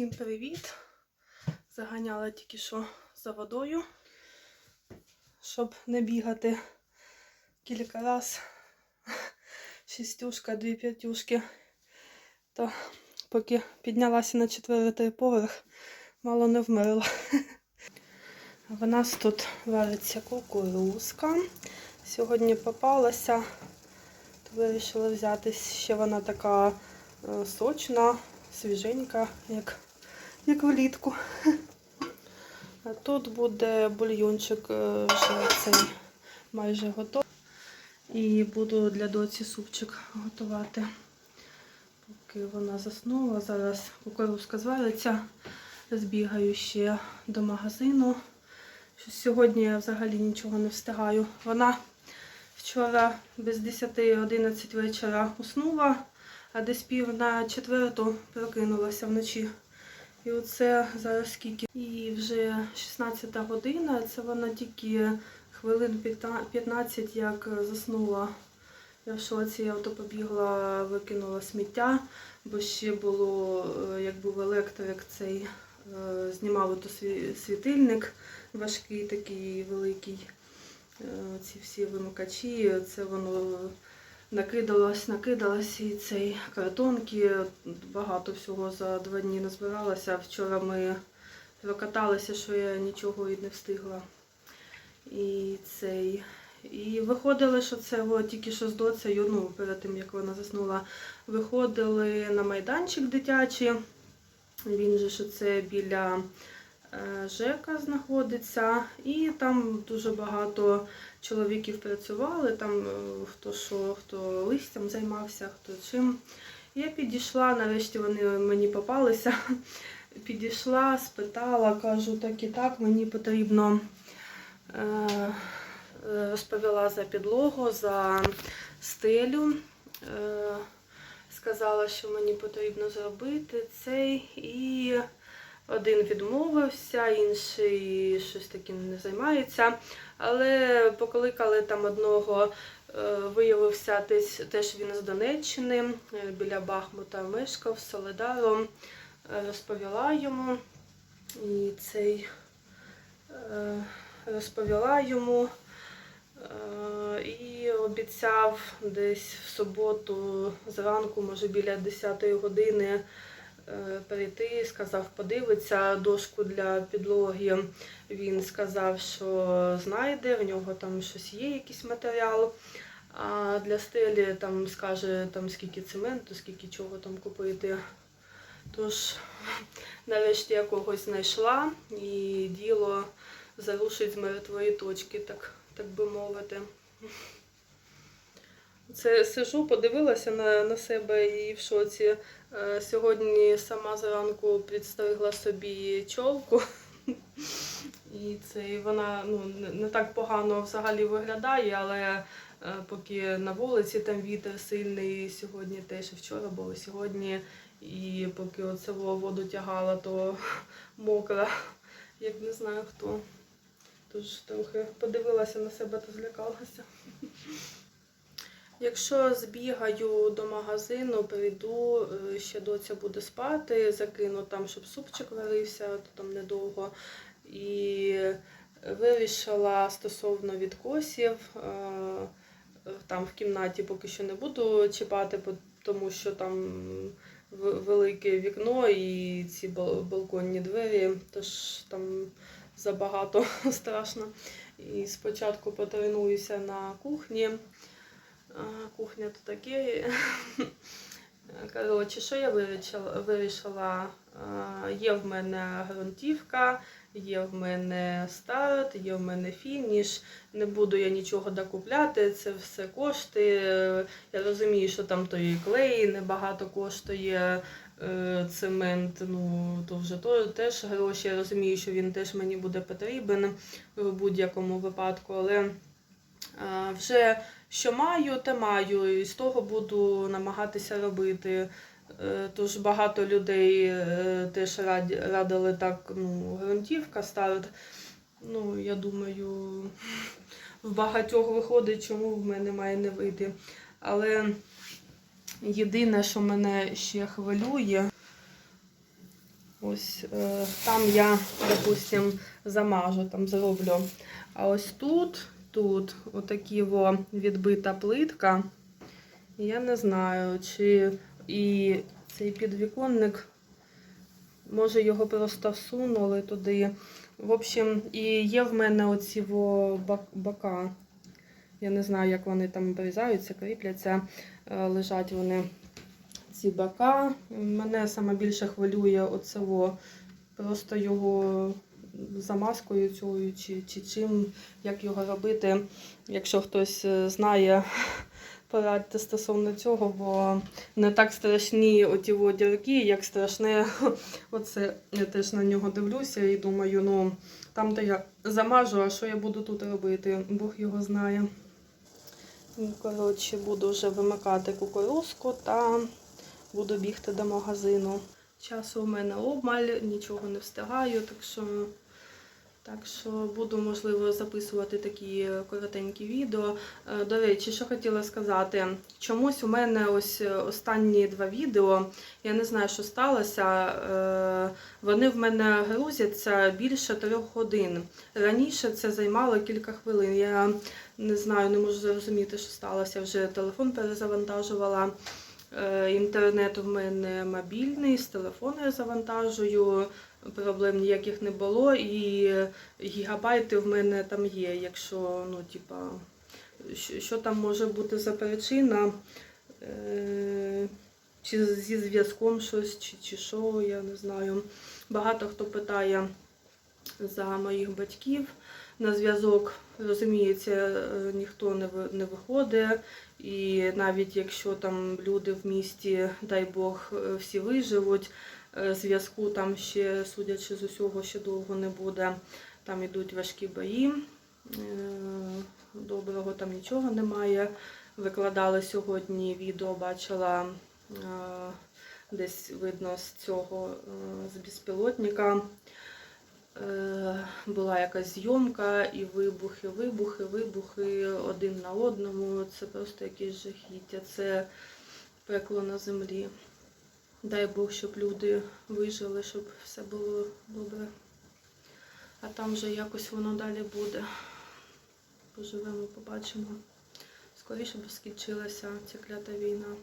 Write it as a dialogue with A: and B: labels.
A: Всім привіт! Заганяла тільки що за водою, щоб не бігати кілька раз. Шістюшка, дві п'ятюшки. То поки піднялася на четвертий поверх, мало не вмерла. В нас тут вариться кукурузка. Сьогодні попалася, то вирішила взяти ще вона така е, сочна, свіженька, як, як влітку. А тут буде бульйончик вже цей майже готовий. І буду для доці супчик готувати. Поки вона заснула, зараз кукурузка звариться, збігаю ще до магазину. Сьогодні я взагалі нічого не встигаю. Вона вчора без 10-11 вечора уснула, а десь пів на четверту прокинулася вночі. І оце зараз скільки. І вже 16 година, це вона тільки хвилин 15, як заснула. Я в шоці, я ото побігла, викинула сміття, бо ще було, е, як був електрик, цей е, знімав ото світильник важкий, такий великий. Е, Ці всі вимикачі, це воно накидалось, накидалось і цей картонки. Багато всього за два дні назбиралося. Вчора ми прокаталися, що я нічого і не встигла. І цей. І виходили, що це о, тільки що з доцею, ну, перед тим як вона заснула, виходили на майданчик дитячий. Він же що це біля ЖЕКа знаходиться. І там дуже багато чоловіків працювали, там е, хто що, хто листям займався, хто чим. Я підійшла, нарешті вони мені попалися. Підійшла, спитала, кажу, так і так, мені потрібно. Е, е, розповіла за підлогу, за стелю. Е, сказала, що мені потрібно зробити цей. І один відмовився, інший щось таким не займається. Але покликали там одного, е, виявився теж, він з Донеччини, е, біля Бахмута мешкав, з Солидаром. Е, Розповіла йому. І цей розповіла йому і обіцяв десь в суботу зранку, може біля 10 години е, прийти, сказав, подивиться дошку для підлоги. Він сказав, що знайде, в нього там щось є, якийсь матеріал. А для стелі там скаже, там, скільки цементу, скільки чого там купити. Тож, нарешті я когось знайшла і діло зарушить з мертвої точки, так, так би мовити. Це сижу, подивилася на, на себе і в шоці. Е, Сьогодні сама зранку підстригла собі чолку. І це і вона ну, не- так погано взагалі виглядає, але е, поки на вулиці там вітер сильний, сьогодні теж вчора було сьогодні. І поки оце воду тягала, то мокра, як не знаю хто. Тож трохи подивилася на себе та злякалася. Якщо збігаю до магазину, прийду, е, ще доця буде спати, закину там, щоб супчик варився, то там недовго. І вирішила стосовно відкосів, е, там в кімнаті поки що не буду чіпати, тому що там велике вікно і ці балконні двері, тож там забагато страшно. І спочатку потренуюся на кухні. Кухня то таке. Коротше, що я вирішила? вирішила? Є в мене ґрунтівка, є в мене старт, є в мене фініш. Не буду я нічого докупляти, це все коштує. Я розумію, що там той клей небагато коштує. е, Цемент, ну то вже то теж гроші. Я розумію, що він теж мені буде потрібен в будь-якому випадку, але вже що маю, те маю, і з того буду намагатися робити. Е, Тож багато людей е, теж радили так, ну, ґрунтівка, старт. Ну, я думаю, в багатьох виходить, чому в мене має не вийти. Але єдине, що мене ще хвилює, Ось е, там я, допустим, замажу, там зроблю. А ось тут, тут отакі во відбита плитка. Я не знаю, чи і цей підвіконник, може його просто всунули туди. В общем, і є в мене оці во бока. Я не знаю, як вони там обрізаються, кріпляться, е, лежать вони ці бока. Мене саме більше хвилює оцево, просто його замазкою цією чи, чи чим, як його робити. Якщо хтось е, знає, порадьте стосовно цього, бо не так страшні оті дірки, як страшне оце. Я теж на нього дивлюся і думаю, ну там, де я замажу, а що я буду тут робити? Бог його знає. Ну, Коротше, буду вже вимикати кукурузку та буду бігти до магазину. Часу у мене обмаль, нічого не встигаю, так що, так що буду, можливо, записувати такі коротенькі відео. Е, До речі, що хотіла сказати, чомусь у мене ось останні два відео, я не знаю, що сталося. е, Вони в мене грузяться більше трьох годин. Раніше це займало кілька хвилин. Я не знаю, не можу зрозуміти, що сталося. Вже телефон перезавантажувала. Е, Інтернет в мене мобільний, з телефону я завантажую, проблем ніяких не було. І гігабайти в мене там є. Якщо, ну, типа, що, там може бути за причина? Е, Чи зі зв'язком щось, чи, чи що, я не знаю. Багато хто питає за моїх батьків на зв'язок. Розуміється, е, ніхто не виходить. І навіть якщо там люди в місті, дай Бог, е, всі виживуть, е, зв'язку там ще, судячи з усього, ще довго не буде. Там ідуть важкі бої. Доброго там нічого немає. Викладали сьогодні відео, бачила десь видно з цього з безпілотника. Е, Була якась зйомка і вибухи, вибухи, вибухи один на одному. Це просто якесь жахіття. Це пекло на землі. Дай Бог, щоб люди вижили, щоб все було добре. А там вже якось воно далі буде. Поживемо, побачимо. Скоріше б скінчилася ця клята війна.